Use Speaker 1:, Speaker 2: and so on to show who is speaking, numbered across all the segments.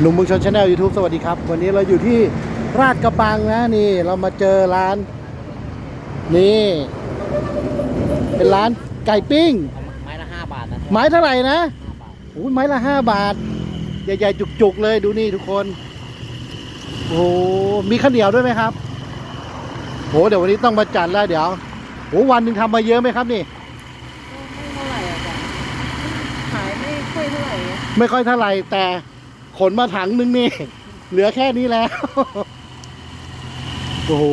Speaker 1: หนุ่มเมืองชนชาแนลยูทูบสวัสดีครับ วันนี้เราอยู่ที่ราชกระบังนะนี่ เรามาเจอร้าน นี่ เป็นร้านไก่ปิ้ง
Speaker 2: ไม้ละห้าบาทนะ
Speaker 1: ไม้เท่าไหร่นะ
Speaker 2: ห้าบาท
Speaker 1: โอ้ยไม้ละห้าบาท ใหญ่ๆ จุกๆ เลยดูนี่ทุกคน โอ้โหมีข้าวเหนียวด้วยไหมครับโอ้เดี๋ยววันนี้ต้องมาจัดแล้วเดี๋ยวโอ้วันหนึ่งทำมาเยอะไหมครับนี่
Speaker 3: ไม่เท่าไหร่อะจ้ะขายไม่ค่อยเท่าไหร่อะ
Speaker 1: ไม่ค่อยเท่าไหร่แต่ ขนมาถังนึงนี่ เหลือแค่นี้แล้ว โอ้โห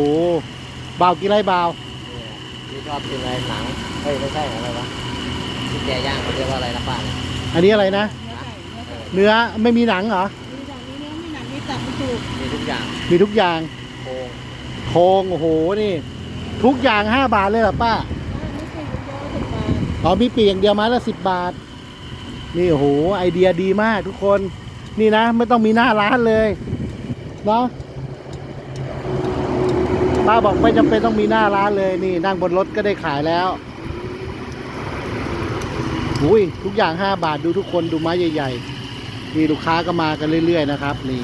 Speaker 1: บ่าวกินอะไรบ่าว
Speaker 2: เนี่ยที่ชอบกินอะไรหนังเฮ้ยไม่ใช่อะไรวะที่แกย่างเขาเรียกว่าอะไรนะป้าเนี่ย
Speaker 1: อันนี้อะไรนะ
Speaker 3: เนื้อไก่เนื้อไก่
Speaker 1: เนื้อไม่มีหนังเหรอ
Speaker 3: มีจากนี้เนื้อไม่หนักมีตับมีจูบ
Speaker 2: มีทุกอย่าง
Speaker 1: มีทุกอย่าง
Speaker 2: โครง
Speaker 1: โครงโอ้โห นี่ ทุกอย่างห้าบาทเลยเหรอป้า
Speaker 3: ไม่ใช่เยอะสิบบาท
Speaker 1: อ๋อมีปีกอย่างเดียวไม้ละสิบบาท นี่โอ้โหไอเดียดีมากทุกคน นี่นะ ไม่ต้องมีหน้าร้านเลยเนาะป้าบอกไม่จำเป็นต้องมีหน้าร้านเลยนี่ นั่งบนรถก็ได้ขายแล้วอุ้ยทุกอย่างห้าบาทดูทุกคนดูไม้ใหญ่ๆนี่ลูกค้าก็มากันเรื่อยๆนะครับ นี่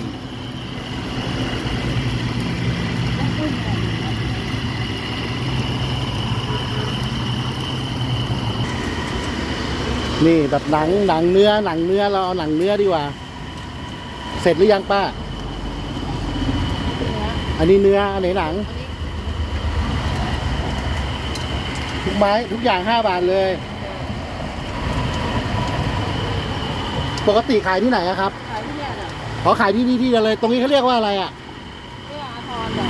Speaker 1: นี่แบบหนังหนังเนื้อหนังเนื้อเราเอาหนังเนื้อดีกว่า เสร็จหรือยังป้า
Speaker 3: เนื้อ
Speaker 1: อันนี้เนื้อ อันไหนหนัง ทุกไม้ทุกอย่างห้าบาทเลย ปกติขายที่ไหนอะครับ
Speaker 3: ขายที่เนี่ยน่ะ
Speaker 1: ขอขายที่นี่ที่เดียวเลย ตรงนี้เขาเรียกว่าอะไรอะ
Speaker 3: เพื่ออาทรจ้ะ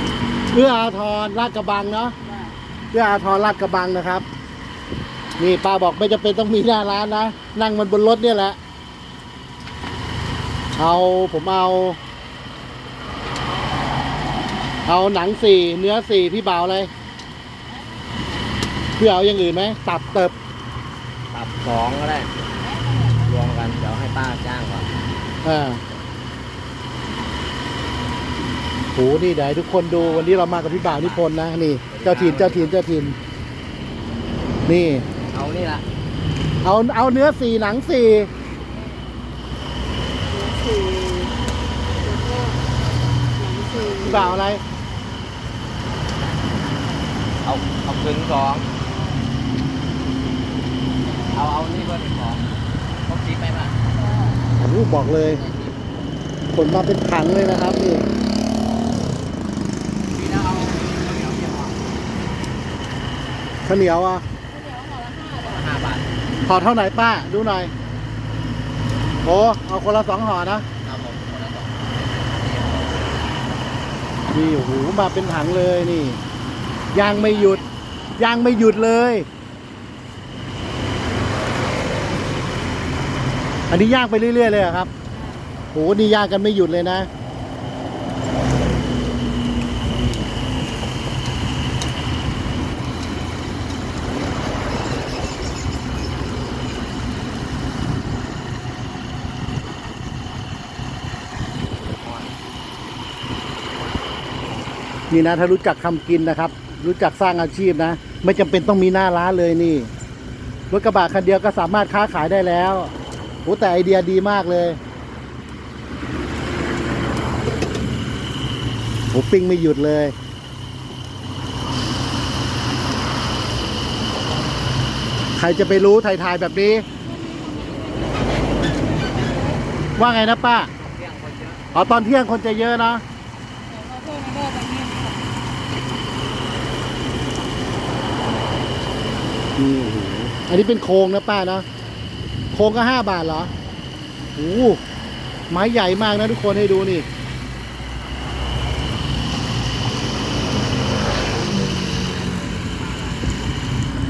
Speaker 1: เอื้ออาทรลาดกระบังเนาะ
Speaker 3: จ้ะ
Speaker 1: เอื้ออาทรลาดกระบังนะครับ นี่ป้าบอกไม่จำเป็นต้องมีหน้าร้านนะ นั่งมันบนรถเนี่ยแหละ เอาผมเอา เอาหนังสี่เนื้อสี่พี่บ่าวอะไรพี่เอาอย่างอื่นไหมตับเติบ
Speaker 2: ตับสองก็ได้ รวมกัน เดี๋ยวให้ป้าจ้างก่อน
Speaker 1: อ่าโหนี่เดี๋ยวให้ทุกคนดูวันนี้เรามากับพี่บ่าวนิพนธ์นะนี่ เจ้าถิ่นเจ้าถิ่นเจ้าถิ่นนี่
Speaker 2: เอานี่ละ
Speaker 1: เอาเอาเนื้อสี่หนังสี่
Speaker 3: เนื้อสี่แล้วก็หนังสี่
Speaker 1: พี่บ่าวอะไร
Speaker 2: เอาเอาคืนสองเอาเอานี่เบอร์หนึ่งสองต้องคิดไหมป้า
Speaker 1: โอ้โหบอกเลยขนมาเป็นถังเลยนะครับนี่
Speaker 2: พี่นะเอาเอาเหนียวเดียวอะ
Speaker 1: ข้าวเหนียวอะ
Speaker 3: ข้าวเหนียวห่อละห้าบาท
Speaker 2: ห้าบาท
Speaker 1: ห่อเท่าไหร่ป้า ดูหน่อย โอ้เอาคนละสองห่อนะ
Speaker 2: ครับผมคนละสอง
Speaker 1: นี่โอ้โหมาเป็นถังเลยนี่ย่างไม่หยุดย่างไม่หยุดเลย อันนี้ย่างไปเรื่อยๆเลยเหรอครับโอ้โหนี่ย่างกันไม่หยุดเลยนะ นี่นะถ้ารู้จักทำกินนะครับ รู้จักสร้างอาชีพนะ ไม่จำเป็นต้องมีหน้าร้านเลยนี่รถกระบะคันเดียวก็สามารถค้าขายได้แล้วโอ้แต่ไอเดียดีมากเลยโอ้ปิ้งไม่หยุดเลยใครจะไปรู้ถ่ายๆแบบนี้ ว่าไงนะป้า
Speaker 2: เที่ยงคนเยอะ
Speaker 1: อ๋อตอนเที่ยงคนจะเยอะนะ
Speaker 3: แต่ว่าเพื่อนไม่ได้ตรงนี้ค่ะ
Speaker 1: นี่โอ้โหอันนี้เป็นโครงนะป้านะโครงก็ห้าบาทเหรอโอ้โหไม้ใหญ่มากนะทุกคนให้ดูนี่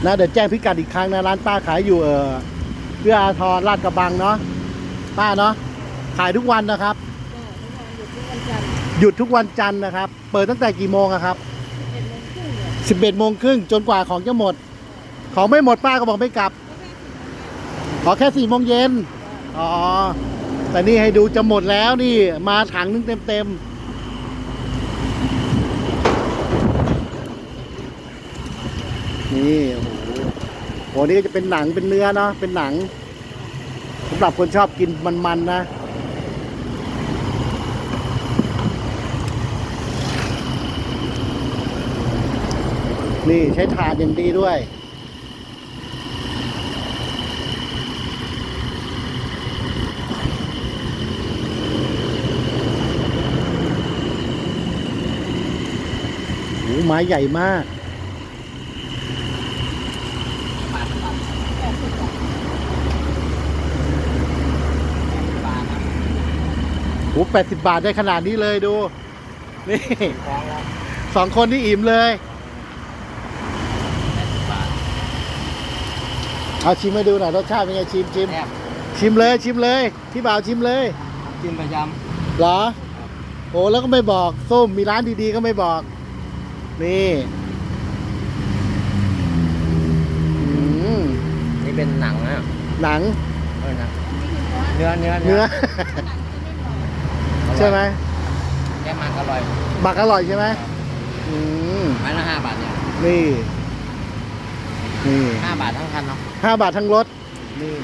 Speaker 1: นะเดี๋ยวแจ้งพิกัดอีกครั้งนะร้านป้าขายอยู่เออเพื่ออาทรลาดกระบังเนาะป้าเนาะขายทุกวันนะครับ
Speaker 3: หยุดทุกวันจันทร์
Speaker 1: นะครับ เปิดตั้งแต่กี่โมงอะครับ
Speaker 3: เอ็ดโมงครึ่งเนี่ย
Speaker 1: 11โมงครึ่งจนกว่าของจะหมด ของไม่หมดป้าก็บอกไม่กลับขอแค่สี่โมงเย็นอ๋อ แต่นี่ให้ดูจะหมดแล้วนี่ มาถังนึงเต็มเต็มนี่โอ้โหนี่ก็จะเป็นหนังเป็นเนื้อเนาะเป็นหนังสำหรับคนชอบกินมันๆนะนี่ใช้ถาดอย่างดีด้วย ไม้ใหญ่มากโอ้แปดสิบบาทได้ขนาดนี้เลยดู นี่
Speaker 2: ท้องแล้ว
Speaker 1: สองคนนี่อิ่มเลย
Speaker 2: แปดสิบบาท
Speaker 1: เอาชิมให้ดูหน่อยรสชาติเป็นไงชิมชิม
Speaker 2: แซ่บ
Speaker 1: ชิมเลยชิมเลยพี่บ่าวชิมเลย
Speaker 2: กินประจ
Speaker 1: เหรอโอ้แล้วก็ไม่บอกส้มมีร้านดีๆก็ไม่บอก นี่อืมำ
Speaker 2: นี่เป็นหนังนะ
Speaker 1: หนัง
Speaker 2: เออหนังเนื้อเนื้อ
Speaker 1: เนื้อใช่ไหม
Speaker 2: แค่มันอร่อย
Speaker 1: หมักอร่อยใช่ไหมอืม
Speaker 2: ไม้ละห้าบาทเนี่ย
Speaker 1: นี่นี่
Speaker 2: ห้าบาททั้งคันเนาะ
Speaker 1: ห้าบาททั้งรถนี่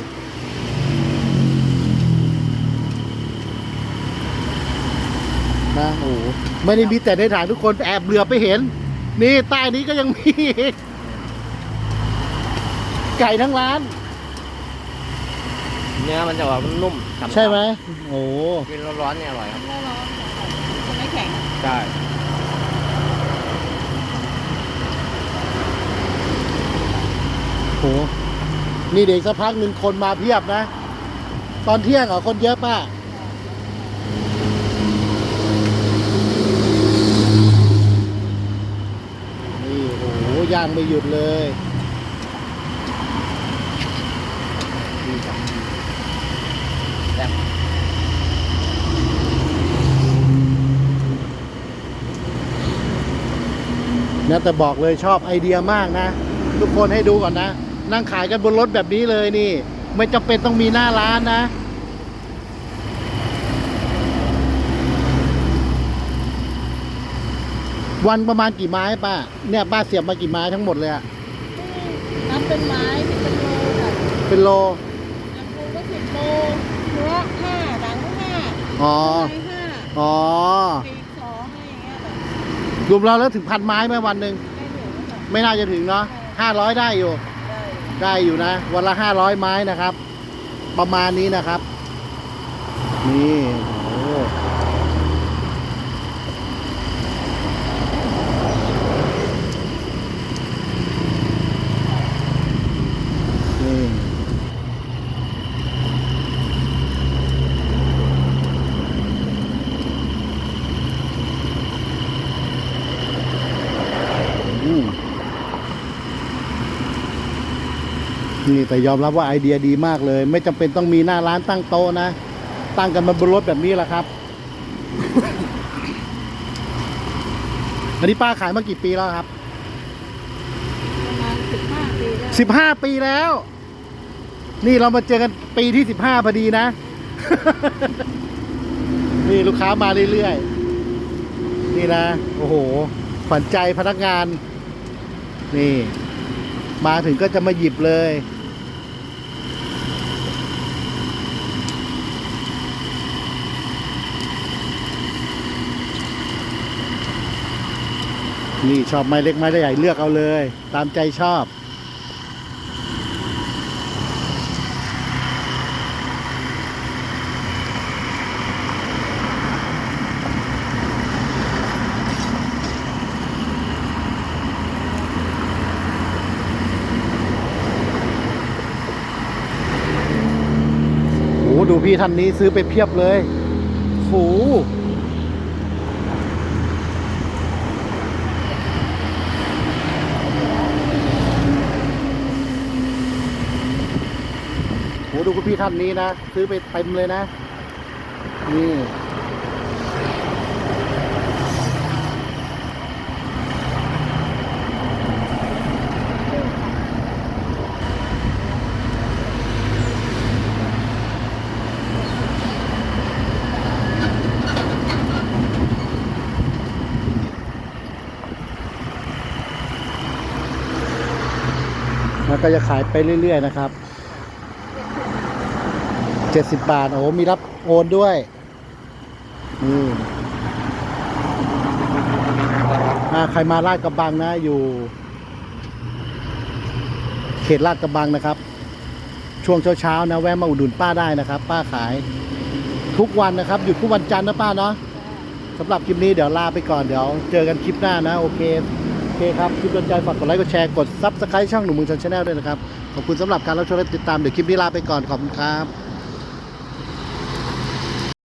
Speaker 1: นะโอ้โหไม่ได้มีแต่ในถ่ายทุกคนแอบเหลือบไปเห็น นี่ใต้นี้ก็ยังมีอีกไก่ทั้งร้าน
Speaker 2: เนื้อมันจะแบบนุ่มฉ่ำๆ
Speaker 1: ใช่ไหมโอ้
Speaker 2: กินร้อนๆเนี่ยอร่อยครับ
Speaker 3: ไม่ร้อนจะไม่แข็ง
Speaker 2: ใช่
Speaker 1: โหนี่เด็กสักพักหนึ่งคนมาเพียบนะ ตอนเที่ยงเหรอคนเยอะป่ะ นี่โอ้โห ย่างไม่หยุดเลยนี่ครับ
Speaker 2: บ
Speaker 1: นะแต่บอกเลยชอบไอเดียมากนะ ทุกคนให้ดูก่อนนะ นั่งขายกันบนรถแบบนี้เลยนี่ ไม่จำเป็นต้องมีหน้าร้านนะ วันประมาณกี่ไม้ป้า เนี่ยป้าเสียบมากี่ไม้ทั้งหมดเลยอะ
Speaker 3: นับเป็นไม้เป็นโลค่ะ
Speaker 1: เป็นโล
Speaker 3: น้ำปูก็สิบโลเนื้อห้าหนังก็ห้า
Speaker 1: อ๋อ
Speaker 3: ไม้ห้า
Speaker 1: อ๋อ
Speaker 3: ปีกสองอะไรอย่างเงี้ยแบบ
Speaker 1: รวมแล้วแล้วถึงพันไม้ไหมวันหนึ่ง
Speaker 3: ไม่เหลือแบบ
Speaker 1: ไม่น่าจะถึงเนาะห้าร้อยได้อยู่
Speaker 3: ได้
Speaker 1: ได้อยู่นะ วันละห้าร้อยไม้นะครับ ประมาณนี้นะครับ นี่โอ้โหนี่อืม นี่ แต่ยอมรับว่าไอเดียดีมากเลย ไม่จำเป็นต้องมีหน้าร้านตั้งโต๊ะนะ ตั้งกันมาบนรถแบบนี้แหละครับ อันนี้ป้าขายมากี่ปีแล้วครับ
Speaker 3: ประมาณสิบห้าปีได้
Speaker 1: สิบห้าปีแล้ว นี่เรามาเจอกันปีที่สิบห้าพอดีนะ นี่ลูกค้ามาเรื่อยๆ นี่นะ โอ้โห ขวัญใจพนักงาน นี่ มาถึงก็จะมาหยิบเลย นี่ชอบไม้เล็กไม้ใหญ่เลือกเอาเลย ตามใจชอบ โอ้โหดูพี่ท่านนี้ซื้อไปเพียบเลยโอ้โหโหดู คุณพี่ท่านนี้นะ ซื้อไปเต็มเลยนะ นี่แล้วก็จะขายไปเรื่อย ๆ นะครับ จ็ดสิบบาท โอ้โหมีรับโอนด้วยนี่อ่าใครมาลาดกระบังนะ อยู่ เขตลาดกระบังนะครับ ช่วงเช้าๆนะ แวะมาอุดหนุนป้าได้นะครับ ป้าขาย ทุกวันนะครับ หยุดทุกวันจันทร์นะป้าเนาะสำหรับคลิปนี้เดี๋ยวลาไปก่อนเดี๋ยว เจอกันคลิปหน้านะ โอเคโอเคครับ คลิปโดนใจฝากกดไลค์กดแชร์กดซับสไครต์ช่องหนุ่มเมืองชนชาแนลด้วยนะครับ ขอบคุณสำหรับการรับชมและติดตามเดี๋ยวคลิปนี้ลาไปก่อนขอบคุณครับ